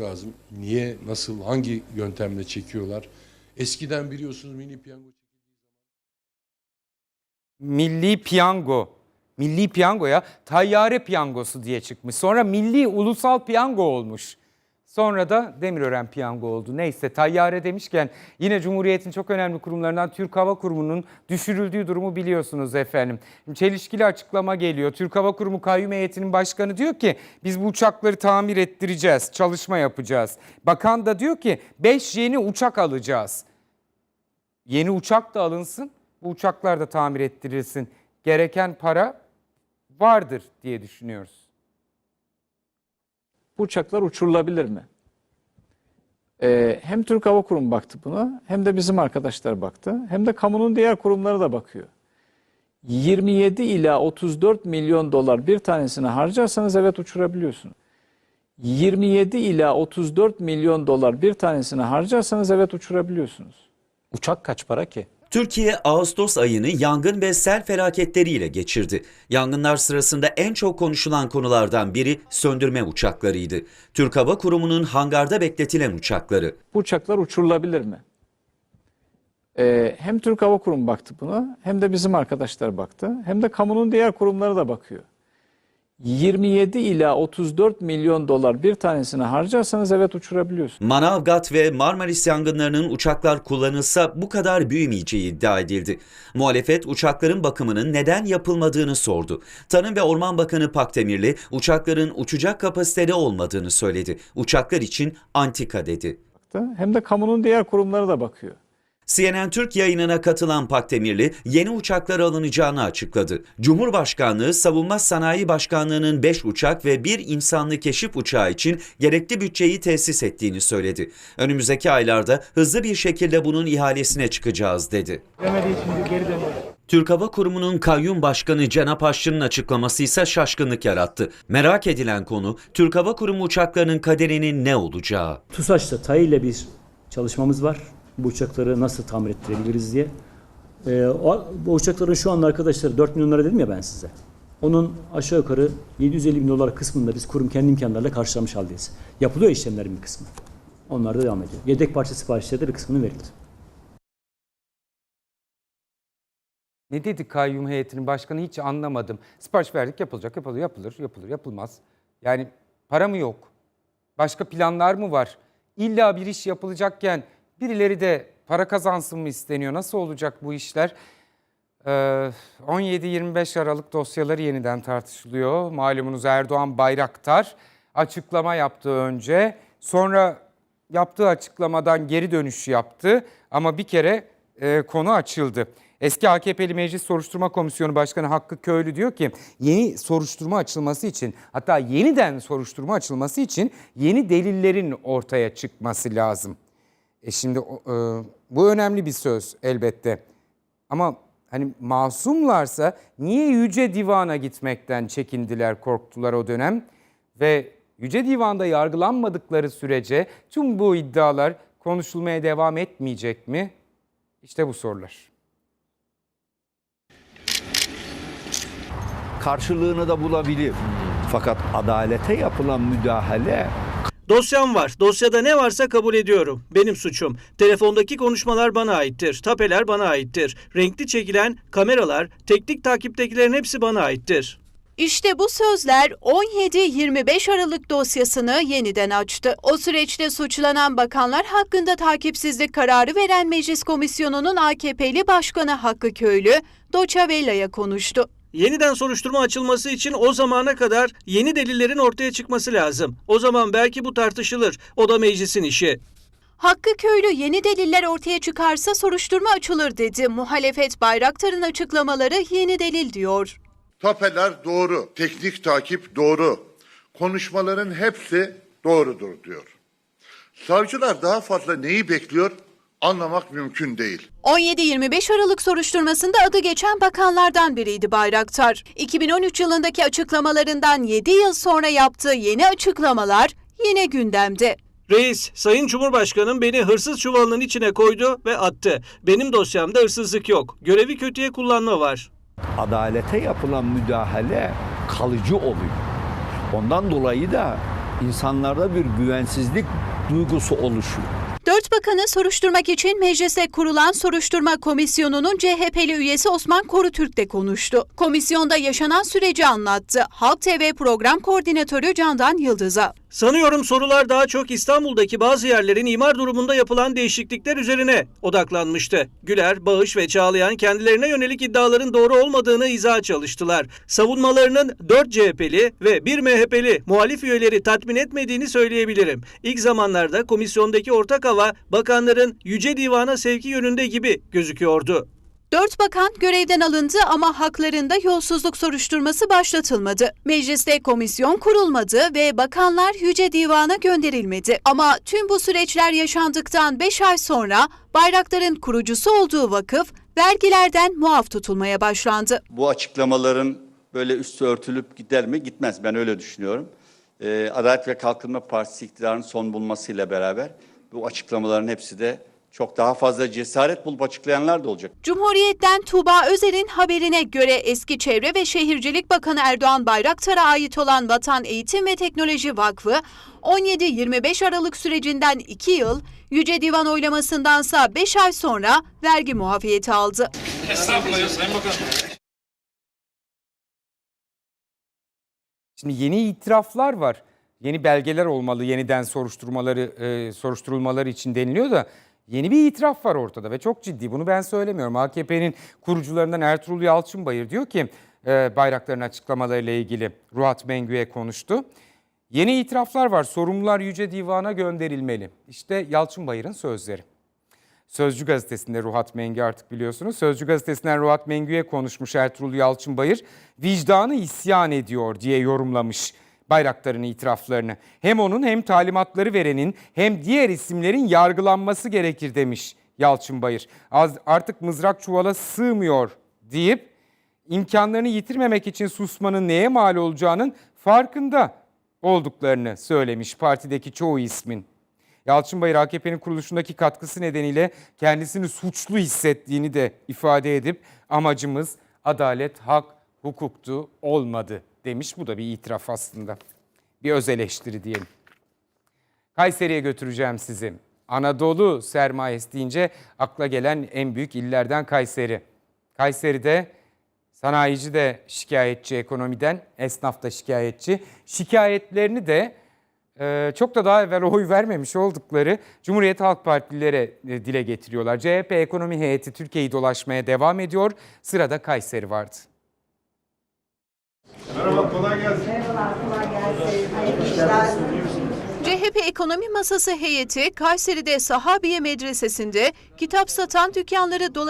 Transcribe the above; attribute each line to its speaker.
Speaker 1: lazım. Niye, nasıl, hangi yöntemle çekiyorlar? Eskiden biliyorsunuz mini piyango
Speaker 2: Milli piyango. Milli piyangoya tayyare piyangosu diye çıkmış. Sonra milli ulusal piyango olmuş. Sonra da Demirören piyango oldu. Neyse tayyare demişken yine Cumhuriyet'in çok önemli kurumlarından Türk Hava Kurumu'nun düşürüldüğü durumu biliyorsunuz efendim. Çelişkili açıklama geliyor. Türk Hava Kurumu Kayyum Heyeti'nin başkanı diyor ki biz bu uçakları tamir ettireceğiz, çalışma yapacağız. Bakan da diyor ki 5 yeni uçak alacağız. Yeni uçak da alınsın, bu uçaklar da tamir ettirilsin. Gereken para vardır diye düşünüyoruz.
Speaker 3: Bu uçaklar uçurulabilir mi? Ee, hem Türk Hava Kurumu baktı buna hem de bizim arkadaşlar baktı. Hem de kamunun diğer kurumları da bakıyor. 27 ila 34 milyon dolar bir tanesini harcarsanız evet uçurabiliyorsunuz. 27 ila 34 milyon dolar bir tanesini harcarsanız evet uçurabiliyorsunuz.
Speaker 4: Uçak kaç para ki?
Speaker 5: Türkiye Ağustos ayını yangın ve sel felaketleriyle geçirdi. Yangınlar sırasında en çok konuşulan konulardan biri söndürme uçaklarıydı. Türk Hava Kurumu'nun hangarda bekletilen uçakları.
Speaker 3: Bu uçaklar uçurulabilir mi? Ee, hem Türk Hava Kurumu baktı buna hem de bizim arkadaşlar baktı. Hem de kamunun diğer kurumları da bakıyor. 27 ila 34 milyon dolar bir tanesini harcarsanız evet uçurabiliyorsunuz.
Speaker 5: Manavgat ve Marmaris yangınlarının uçaklar kullanılsa bu kadar büyümeyeceği iddia edildi. Muhalefet uçakların bakımının neden yapılmadığını sordu. Tarım ve Orman Bakanı Pakdemirli uçakların uçacak kapasitede olmadığını söyledi. Uçaklar için antika dedi.
Speaker 3: Hem de kamunun diğer kurumları da bakıyor.
Speaker 5: CNN Türk yayınına katılan Pakdemirli yeni uçaklar alınacağını açıkladı. Cumhurbaşkanlığı Savunma Sanayi Başkanlığı'nın 5 uçak ve 1 insanlı keşif uçağı için gerekli bütçeyi tesis ettiğini söyledi. Önümüzdeki aylarda hızlı bir şekilde bunun ihalesine çıkacağız dedi. Türk Hava Kurumu'nun kayyum başkanı Cenap Aşçı'nın açıklaması ise şaşkınlık yarattı. Merak edilen konu Türk Hava Kurumu uçaklarının kaderinin ne olacağı.
Speaker 6: TUSAŞ'ta TAI ile bir çalışmamız var. Bu uçakları nasıl tamir ettirebiliriz diye. Ee, o, bu uçakların şu anda arkadaşlar 4 milyon lira dedim ya ben size. Onun aşağı yukarı 750 bin dolar kısmını da biz kurum kendi imkanlarıyla karşılamış haldeyiz. Yapılıyor işlemlerin bir kısmı. Onlar da devam ediyor. Yedek parça siparişleri de bir kısmını verildi.
Speaker 2: Ne dedi kayyum heyetinin başkanı hiç anlamadım. Sipariş verdik yapılacak, yapılır, yapılır, yapılır, yapılmaz. Yani para mı yok? Başka planlar mı var? İlla bir iş yapılacakken birileri de para kazansın mı isteniyor? Nasıl olacak bu işler? Ee, 17-25 Aralık dosyaları yeniden tartışılıyor. Malumunuz Erdoğan Bayraktar açıklama yaptı önce. Sonra yaptığı açıklamadan geri dönüş yaptı. Ama bir kere e, konu açıldı. Eski AKP'li Meclis Soruşturma Komisyonu Başkanı Hakkı Köylü diyor ki yeni soruşturma açılması için hatta yeniden soruşturma açılması için yeni delillerin ortaya çıkması lazım. E şimdi e, bu önemli bir söz elbette. Ama hani masumlarsa niye Yüce Divan'a gitmekten çekindiler, korktular o dönem? Ve Yüce Divan'da yargılanmadıkları sürece tüm bu iddialar konuşulmaya devam etmeyecek mi? İşte bu sorular.
Speaker 7: karşılığını da bulabilir. Fakat adalete yapılan müdahale
Speaker 8: Dosyam var. Dosyada ne varsa kabul ediyorum. Benim suçum. Telefondaki konuşmalar bana aittir. Tapeler bana aittir. Renkli çekilen kameralar, teknik takiptekilerin hepsi bana aittir.
Speaker 9: İşte bu sözler 17-25 Aralık dosyasını yeniden açtı. O süreçte suçlanan bakanlar hakkında takipsizlik kararı veren Meclis Komisyonu'nun AKP'li Başkanı Hakkı Köylü, Doçavella'ya konuştu.
Speaker 8: Yeniden soruşturma açılması için o zamana kadar yeni delillerin ortaya çıkması lazım. O zaman belki bu tartışılır. O da meclisin işi.
Speaker 9: Hakkı Köylü yeni deliller ortaya çıkarsa soruşturma açılır dedi. Muhalefet Bayraktar'ın açıklamaları yeni delil diyor.
Speaker 10: Tapeler doğru, teknik takip doğru, konuşmaların hepsi doğrudur diyor. Savcılar daha fazla neyi bekliyor anlamak mümkün değil.
Speaker 9: 17-25 Aralık soruşturmasında adı geçen bakanlardan biriydi Bayraktar. 2013 yılındaki açıklamalarından 7 yıl sonra yaptığı yeni açıklamalar yine gündemde.
Speaker 8: Reis, Sayın Cumhurbaşkanım beni hırsız çuvalının içine koydu ve attı. Benim dosyamda hırsızlık yok. Görevi kötüye kullanma var.
Speaker 7: adalete yapılan müdahale kalıcı oluyor. Ondan dolayı da insanlarda bir güvensizlik duygusu oluşuyor.
Speaker 9: Dört bakanı soruşturmak için mecliste kurulan soruşturma komisyonunun CHP'li üyesi Osman Korutürk de konuştu. Komisyonda yaşanan süreci anlattı. Halk TV program koordinatörü Candan Yıldız'a.
Speaker 8: Sanıyorum sorular daha çok İstanbul'daki bazı yerlerin imar durumunda yapılan değişiklikler üzerine odaklanmıştı. Güler, Bağış ve Çağlayan kendilerine yönelik iddiaların doğru olmadığını izaha çalıştılar. Savunmalarının 4 CHP'li ve 1 MHP'li muhalif üyeleri tatmin etmediğini söyleyebilirim. İlk zamanlarda komisyondaki ortak hava bakanların Yüce Divan'a sevki yönünde gibi gözüküyordu.
Speaker 9: Dört bakan görevden alındı ama haklarında yolsuzluk soruşturması başlatılmadı. Mecliste komisyon kurulmadı ve bakanlar Yüce Divan'a gönderilmedi. Ama tüm bu süreçler yaşandıktan 5 ay sonra Bayraktar'ın kurucusu olduğu vakıf vergilerden muaf tutulmaya başlandı.
Speaker 11: Bu açıklamaların böyle üstü örtülüp gider mi? Gitmez. Ben öyle düşünüyorum. Ee, Adalet ve Kalkınma Partisi iktidarının son bulmasıyla beraber bu açıklamaların hepsi de çok daha fazla cesaret bulup açıklayanlar da olacak.
Speaker 9: Cumhuriyet'ten Tuğba Özer'in haberine göre eski Çevre ve Şehircilik Bakanı Erdoğan Bayraktar'a ait olan Vatan Eğitim ve Teknoloji Vakfı 17-25 Aralık sürecinden 2 yıl, Yüce Divan oylamasındansa 5 ay sonra vergi muafiyeti aldı.
Speaker 2: Şimdi yeni itiraflar var. Yeni belgeler olmalı yeniden soruşturmaları e, soruşturulmaları için deniliyor da yeni bir itiraf var ortada ve çok ciddi. Bunu ben söylemiyorum. AKP'nin kurucularından Ertuğrul Yalçınbayır diyor ki e, bayrakların açıklamalarıyla ilgili Ruhat Mengü'ye konuştu. Yeni itiraflar var. Sorumlular Yüce Divan'a gönderilmeli. İşte Yalçınbayır'ın sözleri. Sözcü gazetesinde Ruhat Mengü artık biliyorsunuz. Sözcü gazetesinden Ruhat Mengü'ye konuşmuş Ertuğrul Yalçınbayır. Vicdanı isyan ediyor diye yorumlamış Bayraktar'ın itiraflarını. Hem onun hem talimatları verenin hem diğer isimlerin yargılanması gerekir demiş Yalçınbayır. Az, artık mızrak çuvala sığmıyor deyip imkanlarını yitirmemek için susmanın neye mal olacağının farkında olduklarını söylemiş partideki çoğu ismin. Yalçınbayır AKP'nin kuruluşundaki katkısı nedeniyle kendisini suçlu hissettiğini de ifade edip amacımız adalet, hak, hukuktu olmadı demiş. Bu da bir itiraf aslında. Bir öz eleştiri diyelim. Kayseri'ye götüreceğim sizi. Anadolu sermayesi deyince akla gelen en büyük illerden Kayseri. Kayseri'de sanayici de şikayetçi ekonomiden, esnaf da şikayetçi. Şikayetlerini de ee, çok da daha evvel oy vermemiş oldukları Cumhuriyet Halk Partililere e, dile getiriyorlar. CHP ekonomi heyeti Türkiye'yi dolaşmaya devam ediyor. Sırada Kayseri vardı.
Speaker 9: CHP Ekonomi Masası heyeti Kayseri'de Sahabiye Medresesi'nde kitap satan dükkanları dolaşan